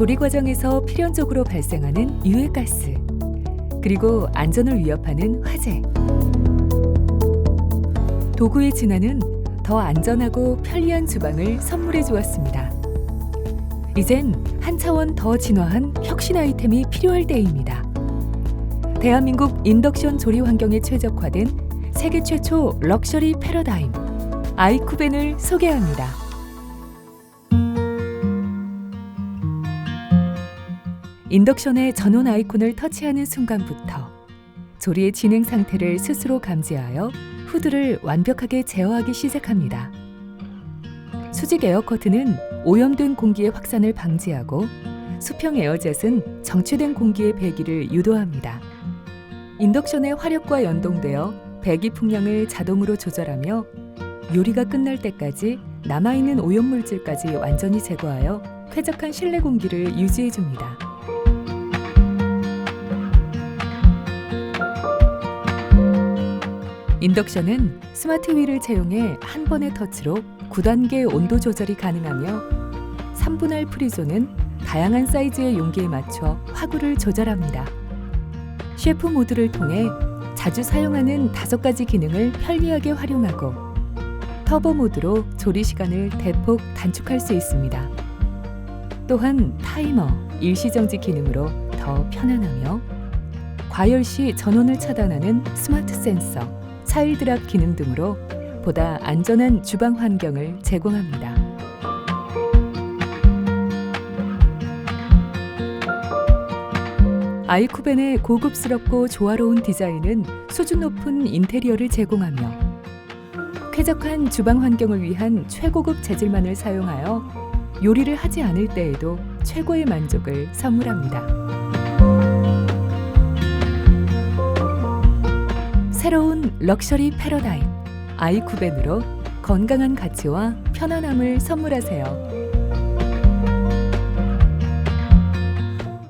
조리 과정에서 필연적으로 발생하는 유해가스, 그리고 안전을 위협하는 화재. 도구의 진화는 더 안전하고 편리한 주방을 선물해 주었습니다. 이젠 한 차원 더 진화한 혁신 아이템이 필요할 때입니다. 대한민국 인덕션 조리 환경에 최적화된 세계 최초 럭셔리 패러다임 아이쿠벤을 소개합니다. 인덕션의 전원 아이콘을 터치하는 순간부터 조리의 진행 상태를 스스로 감지하여 후드를 완벽하게 제어하기 시작합니다. 수직 에어 커튼은 오염된 공기의 확산을 방지하고 수평 에어젯은 정체된 공기의 배기를 유도합니다. 인덕션의 화력과 연동되어 배기 풍량을 자동으로 조절하며 요리가 끝날 때까지 남아있는 오염물질까지 완전히 제거하여 쾌적한 실내 공기를 유지해 줍니다. 인덕션은 스마트 휠을 채용해 한 번의 터치로 9단계 온도 조절이 가능하며 3분할 프리존은 다양한 사이즈의 용기에 맞춰 화구를 조절합니다. 셰프 모드를 통해 자주 사용하는 다섯 가지 기능을 편리하게 활용하고 터보 모드로 조리 시간을 대폭 단축할 수 있습니다. 또한 타이머, 일시정지 기능으로 더 편안하며 과열 시 전원을 차단하는 스마트 센서, 차일드랍 기능 등으로 보다 안전한 주방 환경을 제공합니다. 아이쿠벤의 고급스럽고 조화로운 디자인은 수준 높은 인테리어를 제공하며 쾌적한 주방 환경을 위한 최고급 재질만을 사용하여 요리를 하지 않을 때에도 최고의 만족을 선물합니다. 럭셔리 패러다임 아이쿠벤으로 건강한 가치와 편안함을 선물하세요.